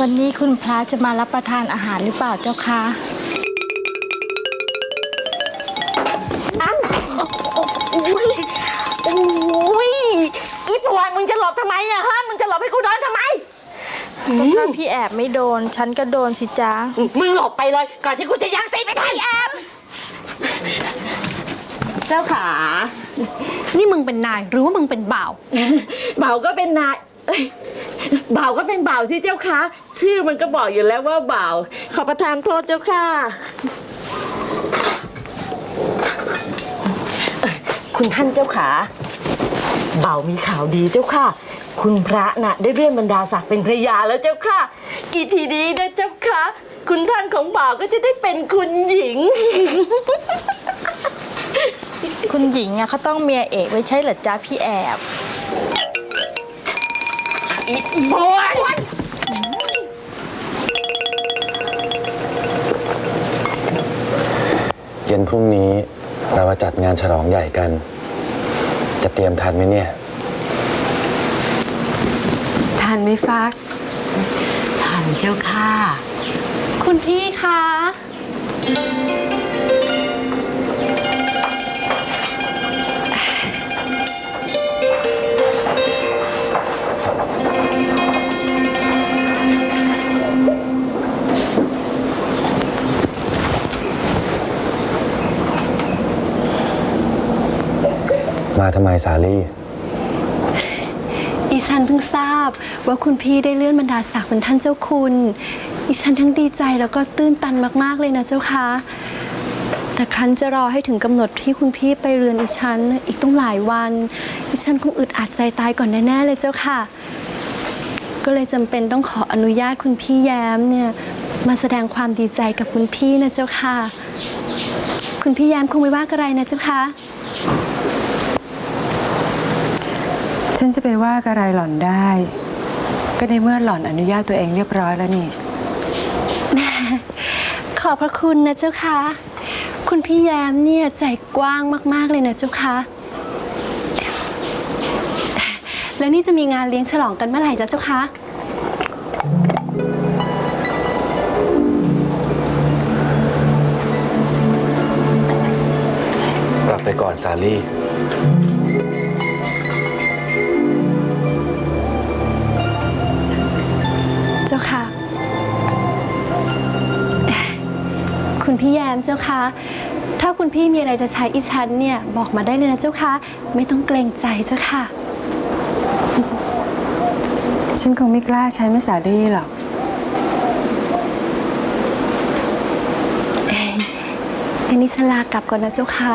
วันนี้คุณพระจะมารับประทานอาหารหรือเปล่าเจ้าคะอุ้ยอุ้ยอีปวานมึงจะหลบทำไมอะฮะ มึงจะหลบให้กูโดนทำไม ก็ถ้าพี่แอบไม่โดน ฉันก็โดนสิจ๊ะมึงหลบไปเลย ก่อนที่กูจะยังตีไม่ได้แอบเจ้าขา นี่มึงเป็นนายหรือว่ามึงเป็นบ่าว บ่าวก็เป็นนายเอ้ย บ่าวก็เป็นบ่าวที่เจ้าค่ะชื่อมันก็บอกอยู่แล้วว่าบ่าว ขอประทานโทษเจ้าค่ะเอ้ยคุณท่านเจ้าขาบ่าวมีข่าวดีเจ้าค่ะ คุณพระน่ะ ได้เลื่อนบรรดาศักดิ์เป็นพระยาแล้วเจ้าค่ะ อีทีดีนะเจ้าค่ะ คุณท่านของบ่าวก็จะได้เป็นคุณหญิง คุณหญิงอะเขาต้องเมียเอกไว้ใช่เหรอจ๊ะพี่แอบ อีบอยเย็นพรุ่งนี้เรามาจัดงานฉลองใหญ่กัน จะเตรียมทันไหมเนี่ยทานไหม่ฟักท่านเจ้าค่ะ คุณพี่คะ มาทำไมสาลี่อีฉันเพิ่งทราบว่าคุณพี่ได้เลื่อนบรรดาศักดิ์เป็นท่านเจ้าคุณอีฉันทั้งดีใจแล้วก็ตื้นตันมากๆเลยนะเจ้าคะแต่ครั้นจะรอให้ถึงกำหนดที่คุณพี่ไปเรือนอีฉันอีกต้องหลายวันอีฉันคงอึดอัดใจตายก่อนแน่ๆเลยเจ้าค่ะ ก็เลยจำเป็นต้องขออนุญาตคุณพี่แย้มเนี่ยมาแสดงความดีใจกับคุณพี่นะเจ้าค่ะ คุณพี่แย้มคงไม่ว่าอะไรนะเจ้าค่ะ ฉันจะไปว่าอะไรหล่อนได้ ก็ในเมื่อหล่อนอนุญาตตัวเองเรียบร้อยแล้วนี่ ขอบพระคุณนะเจ้าค่ะคุณพี่แย้มเนี่ยใจกว้างมากๆเลยนะเจ้าค่ะแล้วนี่จะมีงานเลี้ยงฉลองกันเมื่อไหร่จ๊ะเจ้าคะกลับไปก่อนสาลี่ คุณพี่แย้มเจ้าค่ะถ้าคุณพี่มีอะไรจะใช้อีฉันเนี่ยบอกมาได้เลยนะเจ้าค่ะไม่ต้องเกรงใจเจ้าค่ะ ฉันคงไม่กล้าใช้ไม่สาลี่หรอกอันนี้ฉันลากลับก่อนนะเจ้าค่ะ